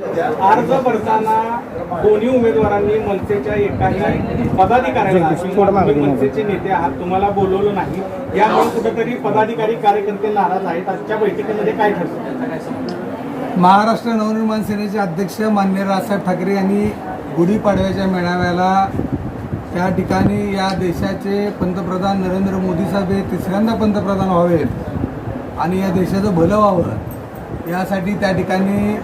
अर्ज भरताना दोन्ही उमेदवारांनी मनसेच्या एकाही पदाधिकाऱ्याला तुम्ही मनसेचे नेते आहात तुम्हाला बोलवलं नाही. यामुळे कुठेतरी पदाधिकारी कार्यकर्ते नाराज आहेत. आजच्या बैठकीमध्ये काय ठरलं महाराष्ट्र नवनिर्माण सेनेचे अध्यक्ष मान्य राजसाहेब ठाकरे यांनी गुढीपाडव्याच्या मेळाव्याला त्या ठिकाणी या देशाचे पंतप्रधान नरेंद्र मोदी साहेब हे तिसऱ्यांदा पंतप्रधान व्हावेत आणि या देशाचं भलं व्हावं यासाठी त्या ठिकाणी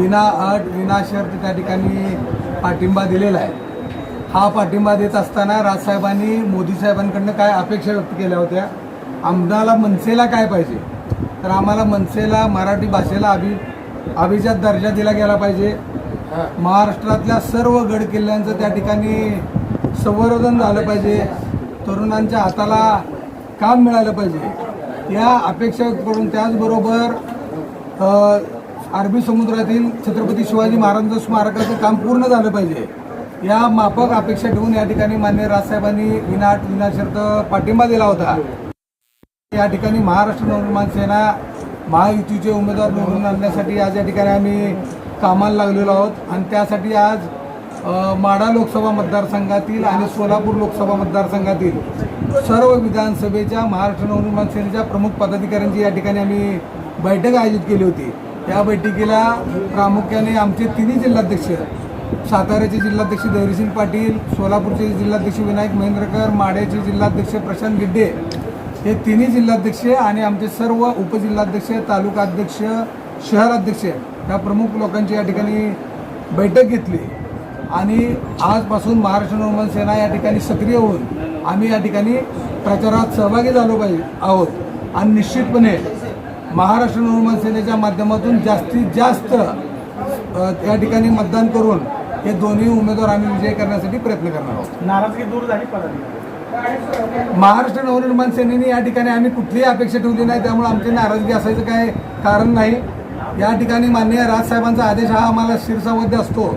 विना अट विना शर्त त्या ठिकाणी पाठिंबा दिलेला आहे. हा पाठिंबा देत असताना राजसाहेबांनी मोदी साहेबांकडनं काय अपेक्षा व्यक्त केल्या होत्या? आम्हाला मनसेला काय पाहिजे? तर आम्हाला मनसेला मराठी भाषेला अभि अभिजात दर्जा दिला गेला पाहिजे. महाराष्ट्रातल्या सर्व गड किल्ल्यांचं त्या ठिकाणी संवर्धन झालं पाहिजे. तरुणांच्या हाताला काम मिळालं पाहिजे. या अपेक्षा करून त्याचबरोबर अरबी समुद्रातील छत्रपती शिवाजी महाराजांचं स्मारकाचं काम पूर्ण झालं पाहिजे. या माफक अपेक्षा ठेवून या ठिकाणी मान्य राजसाहेबांनी विनाट विनाशर्त पाठिंबा दिला होता. या ठिकाणी महाराष्ट्र नवनिर्माण सेना महायुतीचे उमेदवार निवडून आणण्यासाठी आज या ठिकाणी आम्ही कामाला लागलेलो आहोत. आणि त्यासाठी आज माडा माढा लोकसभा मतदारसंघातील आणि सोलापूर लोकसभा मतदारसंघातील सर्व विधानसभेच्या महाराष्ट्र नवनिर्माण सेनेच्या प्रमुख पदाधिकाऱ्यांची या ठिकाणी आम्ही बैठक आयोजित केली होती. या बैठकीला प्रामुख्याने आमचे तिन्ही जिल्हाध्यक्ष साताऱ्याचे जिल्हाध्यक्ष देवरीसिंग पाटील सोलापूरचे जिल्हाध्यक्ष विनायक महेंद्रकर माड्याचे जिल्हाध्यक्ष प्रशांत गिड्डे हे तिन्ही जिल्हाध्यक्ष आणि आमचे सर्व उपजिल्हाध्यक्ष तालुका अध्यक्ष शहर अध्यक्ष या प्रमुख लोकांची या ठिकाणी बैठक घेतली. आणि आजपासून महाराष्ट्र नवमन सेना या ठिकाणी सक्रिय होऊन आम्ही या ठिकाणी प्रचारात सहभागी झालो पाहिजे आहोत. आणि निश्चितपणे महाराष्ट्र नवमान सेनेच्या माध्यमातून जास्तीत जास्त अ, या ठिकाणी मतदान करून हे दोन्ही उमेदवार आम्ही विजय करण्यासाठी प्रयत्न करणार आहोत. नाराजगी दूर झाली महाराष्ट्र नवनिर्माण सेनेने या ठिकाणी आम्ही कुठलीही अपेक्षा ठेवली नाही त्यामुळे आमची नाराजगी असायचं काय कारण नाही. या ठिकाणी माननीय राजसाहेबांचा आदेश हा आम्हाला शिरसावध्य असतो.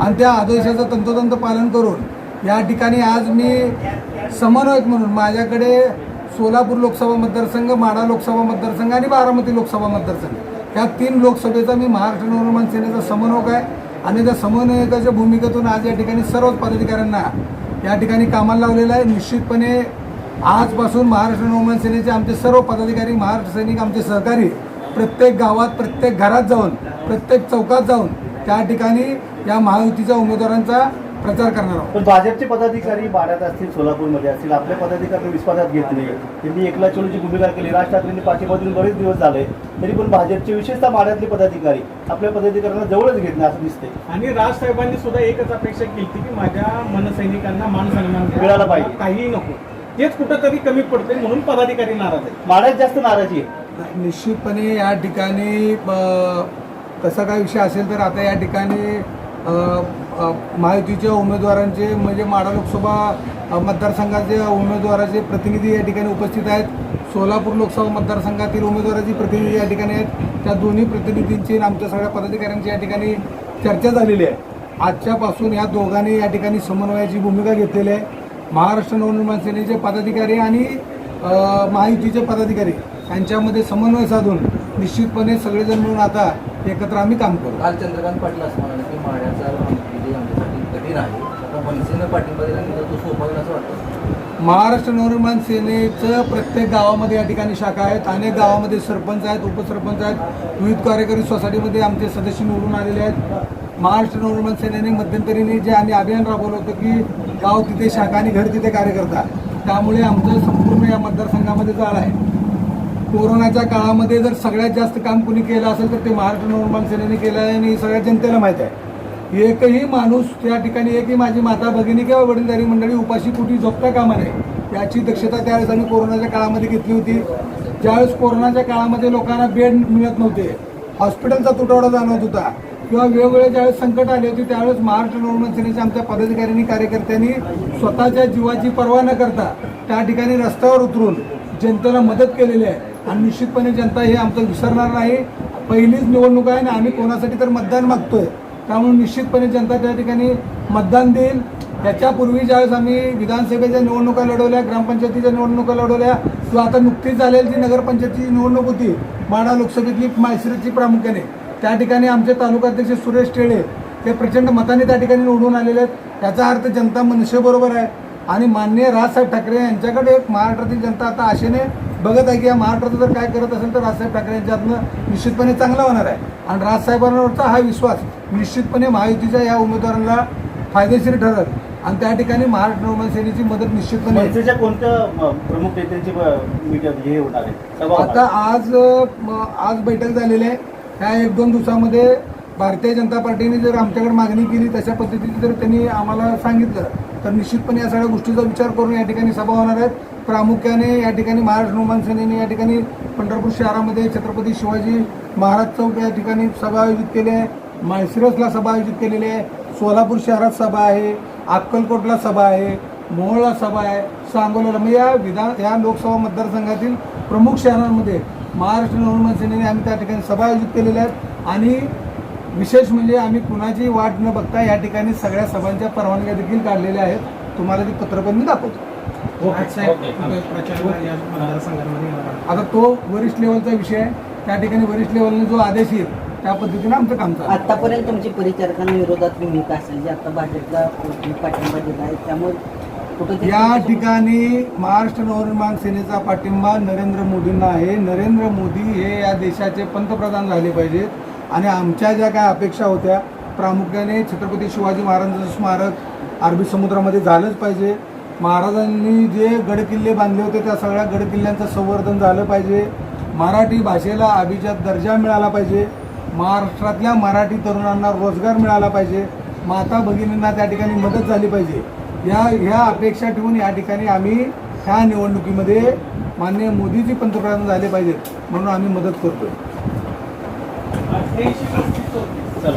आणि त्या आदेशाचं तंतोतंत पालन करून या ठिकाणी आज मी समन्वयक म्हणून माझ्याकडे सोलापूर लोकसभा मतदारसंघ माढा लोकसभा मतदारसंघ आणि बारामती लोकसभा मतदारसंघ. या तीन लोकसभेचा मी महाराष्ट्र नवनिर्माण सेनेचा समन्वयक आहे. आणि त्या समन्वयकाच्या भूमिकेतून आज या ठिकाणी सर्वच पदाधिकाऱ्यांना या ठिकाणी कामाला लावलेलं आहे. निश्चितपणे आजपासून महाराष्ट्र नवनिर्माण सेनेचे आमचे सर्व पदाधिकारी महाराष्ट्र सैनिक आमचे सहकारी प्रत्येक गावात प्रत्येक घरात जाऊन प्रत्येक चौकात जाऊन त्या ठिकाणी या महायुतीच्या उमेदवारांचा प्रचार करणार आहोत. पण भाजपचे पदाधिकारी बाड्यात असतील सोलापूरमध्ये असतील आपल्या पदाधिकारी विश्वासात घेतले त्यांनी एकला चोलीची भूमिका केली. राज ठाकरेंनी पाठीबाजून बरेच दिवस झाले. तरी पण भाजपचे विशेषतः माड्यातले पदाधिकारी आपल्या पदाधिकाऱ्यांना जवळच घेत नाही असं दिसतंय. आणि राज साहेबांनी सुद्धा एकच अपेक्षा केली होती की माझ्या मनसैनिकांना मान सन्मान. मिळाला पाहिजे. काहीही नको. तेच कुठंतरी कमी पडते म्हणून पदाधिकारी नाराज आहेत. माड्यात जास्त नाराजी आहे. निश्चितपणे या ठिकाणी तसा काय विषय असेल तर आता या ठिकाणी महायुतीच्या उमेदवारांचे म्हणजे माडा लोकसभा मतदारसंघाचे उमेदवाराचे प्रतिनिधी या ठिकाणी उपस्थित आहेत. सोलापूर लोकसभा मतदारसंघातील उमेदवाराची प्रतिनिधी या ठिकाणी आहेत. त्या दोन्ही प्रतिनिधींची आमच्या सगळ्या पदाधिकाऱ्यांची या ठिकाणी चर्चा झालेली आहे. आजच्यापासून या दोघांनी या ठिकाणी समन्वयाची भूमिका घेतलेली आहे. महाराष्ट्र नवनिर्माण सेनेचे पदाधिकारी आणि महायुतीचे पदाधिकारी यांच्यामध्ये समन्वय साधून निश्चितपणे सगळेजण मिळून आता एकत्र आम्ही काम करू. काल चंद्रकांत पाटील असं म्हणाले की आमच्यासाठी कठीण आहे. आता मनसेनं पाठिंबा दिल्यानंतर तो सोपा होईल असं वाटतं. महाराष्ट्र नवनिर्माण सेनेचं प्रत्येक गावामध्ये या ठिकाणी शाखा आहेत. अनेक गावामध्ये सरपंच आहेत उपसरपंच आहेत. विविध कार्यकारी सोसायटीमध्ये आमचे सदस्य निवडून आलेले आहेत. महाराष्ट्र नवनिर्माण सेनेने मध्यंतरीने जे आम्ही अभियान राबवलं होतं की गाव तिथे शाखा आणि घर तिथे कार्यकर्ता त्यामुळे आमचं संपूर्ण या मतदारसंघामध्ये जाळ आहे. कोरोनाच्या काळामध्ये जर सगळ्यात जास्त काम कुणी केलं असेल तर ते महाराष्ट्र नवनिर्माण सेनेने केलं आहे आणि सगळ्या जनतेला माहीत आहे. एकही माणूस त्या ठिकाणी एकही माझी माता भगिनी किंवा वडीलधारी मंडळी उपाशी कुठे झोपता कामा नये याची दक्षता त्यावेळेस आम्ही कोरोनाच्या काळामध्ये घेतली होती. ज्यावेळेस कोरोनाच्या काळामध्ये लोकांना बेड मिळत नव्हते हॉस्पिटलचा तुटवडा जाणवत होता किंवा वेगवेगळे ज्यावेळेस संकट आले होते त्यावेळेस महाराष्ट्र नवनिर्माण सेनेच्या आमच्या पदाधिकाऱ्यांनी कार्यकर्त्यांनी स्वतःच्या जीवाची पर्वा न करता त्या ठिकाणी रस्त्यावर उतरून जनतेला मदत केलेली आहे. आणि निश्चितपणे जनता हे आमचं विसरणार नाही. पहिलीच निवडणूक आहे आणि आम्ही कोणासाठी तर मतदान मागतोय. त्यामुळे निश्चितपणे जनता त्या ठिकाणी मतदान देईल. त्याच्यापूर्वी ज्यावेळेस आम्ही विधानसभेच्या निवडणुका लढवल्या ग्रामपंचायतीच्या निवडणुका लढवल्या किंवा आता नुकतीच झालेली जी नगरपंचायतीची निवडणूक होती माडा लोकसभेतली मायसरीची प्रामुख्याने त्या ठिकाणी आमचे तालुकाध्यक्ष सुरेश टेळे हे प्रचंड मताने त्या ठिकाणी निवडून आलेले आहेत. याचा अर्थ जनता मनुष्यबरोबर आहे. आणि माननीय राजसाहेब ठाकरे यांच्याकडे एक महाराष्ट्रातील जनता आता आशेने बघत आहे की या महाराष्ट्राचं जर काय करत असेल तर राजसाहेब ठाकरे यांच्यातनं निश्चितपणे चांगला होणार आहे. आणि राजसाहेबांवरचा हा विश्वास निश्चितपने महायुतीच्या या उमेदवारांना फायदेशीर ठरत आणि त्या ठिकाणी महाराष्ट्र निर्माण सेनेची मदत निश्चितपणे मनसेच्या कोणत्या प्रमुख नेत्यांची हे होणार आहे? आता? आज आज बैठक झालेली आहे. ह्या एक दोन दिवसामध्ये भारतीय जनता पार्टीने जर आमच्याकडे मागणी केली तशा पद्धतीने जर त्यांनी आम्हाला सांगितलं तर निश्चितपणे या सगळ्या गोष्टीचा विचार करून या ठिकाणी सभा होणार आहेत. प्रामुख्याने या ठिकाणी महाराष्ट्र निर्माण सेनेने या ठिकाणी पंढरपूर शहरामध्ये छत्रपती शिवाजी महाराज चौक या ठिकाणी सभा आयोजित केली आहे. माळशिरसला सभा आयोजित केलेली आहे. सोलापूर शहरात सभा आहे. अक्कलकोटला सभा आहे. मोहोळला सभा आहे. सांगोल्याला म्हणजे या विधान या लोकसभा मतदारसंघातील प्रमुख शहरांमध्ये महाराष्ट्र नवनिर्माण सेनेने आम्ही त्या ठिकाणी सभा आयोजित केलेल्या आहेत. आणि विशेष म्हणजे आम्ही कुणाची वाट न बघता या ठिकाणी सगळ्या सभांच्या परवानग्या देखील काढलेल्या आहेत. तुम्हाला ती पत्र मी दाखवतो. आता तो वरिष्ठ लेवलचा विषय आहे. त्या ठिकाणी वरिष्ठ लेवलने जो आदेश येईल त्या पद्धतीने आमचं काम चालू. आतापर्यंत तुमची परिचारकांविरोधात भूमिका असेल जी आता भाजपला पाठिंबा दिला आहे त्यामुळे या ठिकाणी महाराष्ट्र नवनिर्माण सेनेचा पाठिंबा नरेंद्र मोदींना आहे. नरेंद्र मोदी हे या देशाचे पंतप्रधान झाले पाहिजेत. आणि आमच्या ज्या काय अपेक्षा होत्या प्रामुख्याने छत्रपती शिवाजी महाराजांचं स्मारक अरबी समुद्रामध्ये झालंच पाहिजे. महाराजांनी जे गडकिल्ले बांधले होते त्या सगळ्या गडकिल्ल्यांचं संवर्धन झालं पाहिजे. मराठी भाषेला अभिजात दर्जा मिळाला पाहिजे. महाराष्ट्रातल्या मराठी तरुणांना रोजगार मिळाला पाहिजे. माता भगिनींना त्या ठिकाणी मदत झाली पाहिजे. या ह्या अपेक्षा ठेवून या ठिकाणी आम्ही ह्या निवडणुकीमध्ये माननीय मोदीजी पंतप्रधान झाले पाहिजेत म्हणून आम्ही मदत करतोय. चला.